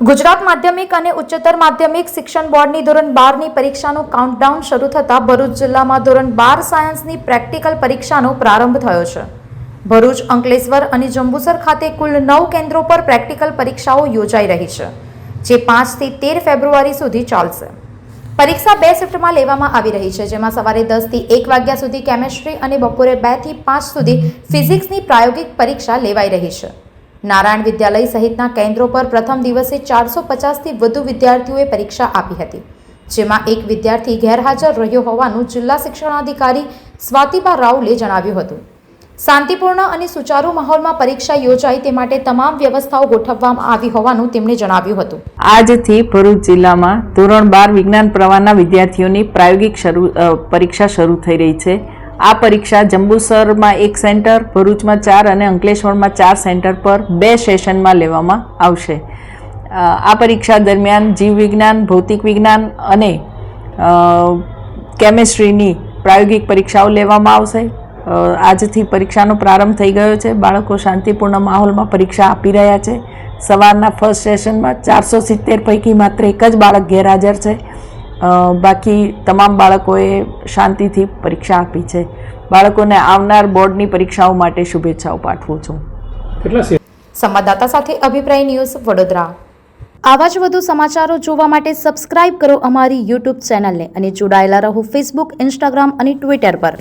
ગુજરાત માધ્યમિક અને ઉચ્ચતર માધ્યમિક શિક્ષણ બોર્ડની ધોરણ બારની પરીક્ષાનું કાઉન્ટડાઉન શરૂ થતાં ભરૂચ જિલ્લામાં ધોરણ બાર સાયન્સની પ્રેક્ટિકલ પરીક્ષાનો પ્રારંભ થયો છે. ભરૂચ, અંકલેશ્વર અને જંબુસર ખાતે કુલ નવ કેન્દ્રો પર પ્રેક્ટિકલ પરીક્ષાઓ યોજાઈ રહી છે, જે પાંચથી તેર ફેબ્રુઆરી સુધી ચાલશે. પરીક્ષા બે શિફ્ટમાં લેવામાં આવી રહી છે, જેમાં સવારે દસથી એક વાગ્યા સુધી કેમેસ્ટ્રી અને બપોરે બેથી પાંચ સુધી ફિઝિક્સની પ્રાયોગિક પરીક્ષા લેવાઈ રહી છે. નારાયણ વિદ્યાલય સહિતના કેન્દ્રો પર પ્રથમ દિવસે ચારસો પચાસથી વધુ વિદ્યાર્થીઓએ પરીક્ષા આપી હતી, જેમાં એક વિદ્યાર્થી ગેરહાજર રહ્યો હોવાનું જિલ્લા શિક્ષણાધિકારી સ્વાતિબા રાઉલે જણાવ્યું હતું. શાંતિપૂર્ણ અને સુચારુ માહોલમાં પરીક્ષા યોજાય તે માટે તમામ વ્યવસ્થાઓ ગોઠવવામાં આવી હોવાનું તેમણે જણાવ્યું હતું. આજથી ભરૂચ જિલ્લામાં ધોરણ બાર વિજ્ઞાન પ્રવાહના વિદ્યાર્થીઓની પ્રાયોગિક શરૂ પરીક્ષા શરૂ થઈ રહી છે. આ પરીક્ષા જંબુસરમાં એક સેન્ટર, ભરૂચમાં ચાર અને અંકલેશ્વરમાં ચાર સેન્ટર પર બે સેશનમાં લેવામાં આવશે. આ પરીક્ષા દરમિયાન જીવ વિજ્ઞાન ભૌતિક વિજ્ઞાન અને કેમેસ્ટ્રીની પ્રાયોગિક પરીક્ષાઓ લેવામાં આવશે. આજથી પરીક્ષાનો પ્રારંભ થઈ ગયો છે. બાળકો શાંતિપૂર્ણ માહોલમાં પરીક્ષા આપી રહ્યા છે. સવારના ફર્સ્ટ સેશનમાં ચારસો સિત્તેર પૈકી માત્ર એક જ બાળક ગેરહાજર છે. બાકી તમામ બાળકોએ શાંતિથી પરીક્ષા આપી છે. બાળકોને આવનાર બોર્ડની પરીક્ષાઓ માટે શુભેચ્છાઓ પાઠવું છું. કેટલા સે સંવાદદાતા સાથે અભિપ્રાય ન્યૂઝ વડોદરા. આવા જ વધુ સમાચારો જોવા માટે સબસ્ક્રાઇબ કરો અમારી યુટ્યુબ ચેનલને અને જોડાયેલા રહો ફેસબુક ઇન્સ્ટાગ્રામ અને ટ્વિટર પર.